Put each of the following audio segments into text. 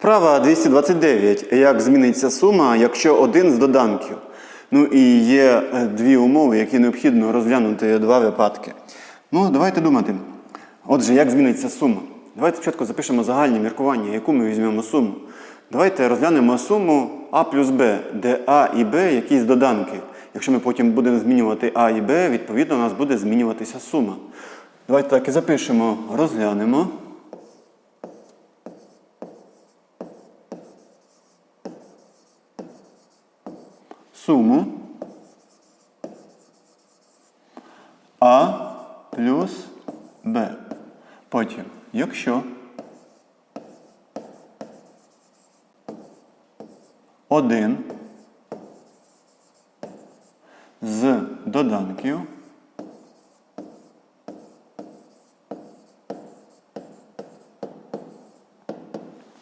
Вправа 229. Як зміниться сума, якщо один з доданків? Ну і є е, дві умови, які необхідно розглянути два випадки. Ну, давайте думати. Отже, як зміниться сума? Давайте спочатку запишемо загальні міркування, яку ми візьмемо суму. Давайте розглянемо суму А плюс Б, де А і Б якісь доданки. Якщо ми потім будемо змінювати А і Б, відповідно у нас буде змінюватися сума. Давайте так і запишемо, розглянемо. Суму А плюс Б. Потім, якщо один з доданків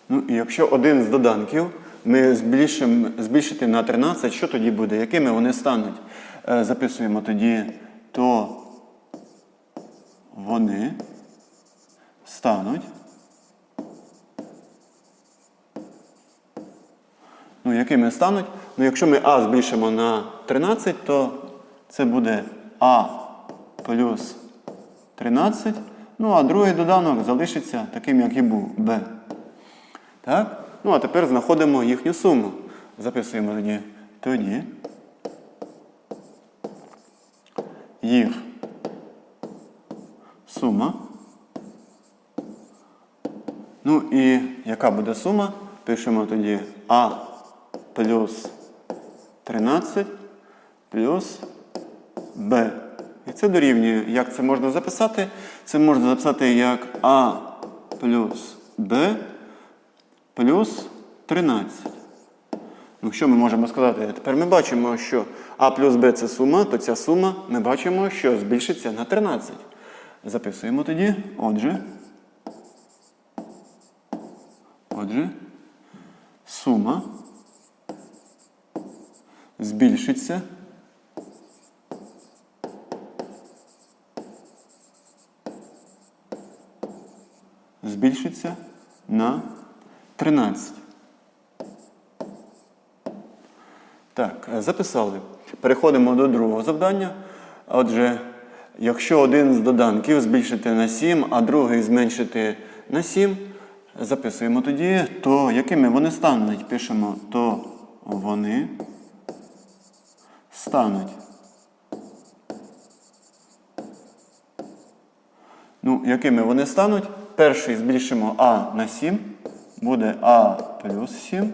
Ну, і якщо один з доданків ми збільшимо, збільшити на 13, що тоді буде? Якими вони стануть? Е, записуємо тоді, то вони стануть. Ну, якими стануть? Ну, якщо ми А збільшимо на 13, то це буде А плюс 13. Ну, а другий доданок залишиться таким, як і був Б. Так? Ну, а тепер знаходимо їхню суму. Записуємо тоді. Тоді. Їх сума. Ну і яка буде сума? Пишемо тоді А плюс 13 плюс Б. І це дорівнює. Як це можна записати? Це можна записати як А плюс Б плюс 13. Ну, що ми можемо сказати? Тепер ми бачимо, що А плюс Б це сума, то ця сума ми бачимо, що збільшиться на 13. Записуємо тоді. Отже. Отже, сума збільшиться. Збільшиться на 13. Так, е, записали. Переходимо до другого завдання. Отже, якщо один з доданків збільшити на 7, а другий зменшити на 7, записуємо тоді, то якими вони стануть? Пишемо, то вони стануть. Ну, якими вони стануть? Перший збільшимо А на 7, буде А плюс 7.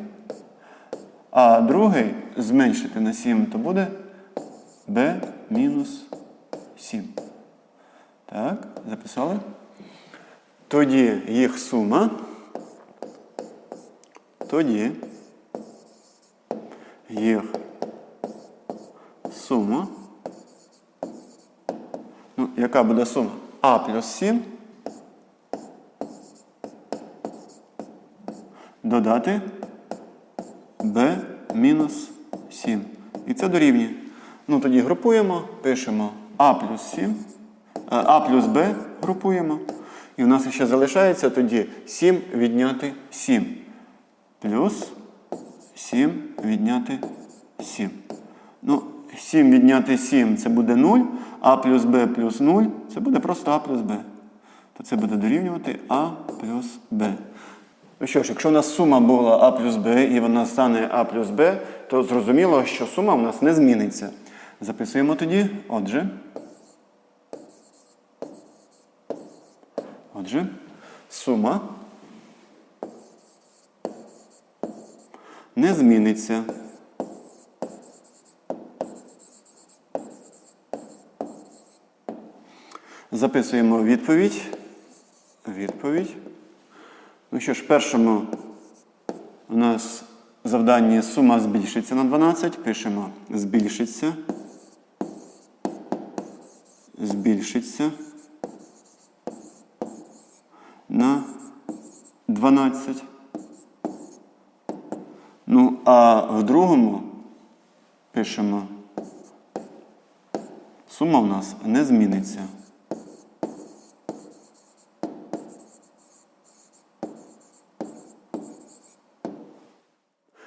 А другий зменшити на 7, то буде Б мінус 7. Так, записали? Тоді їх сума. Тоді їх сума. Ну, яка буде сума? А плюс 7. Додати b мінус 7. І це дорівнює. Ну, тоді групуємо, пишемо А плюс 7, А плюс Б групуємо. І у нас ще залишається тоді 7 відняти 7. Плюс 7 відняти 7. Ну, 7 відняти 7 це буде 0, А плюс Б плюс 0 це буде просто А плюс Б. То це буде дорівнювати А плюс Б. Ну що ж, якщо у нас сума була А плюс Б і вона стане А плюс Б, то зрозуміло, що сума у нас не зміниться. Записуємо тоді. Отже. Отже, сума не зміниться. Записуємо відповідь. Відповідь. Ну що ж, в першому у нас завданні сума збільшиться на 12. Пишемо збільшиться. Збільшиться на 12. Ну, а в другому пишемо сума у нас не зміниться.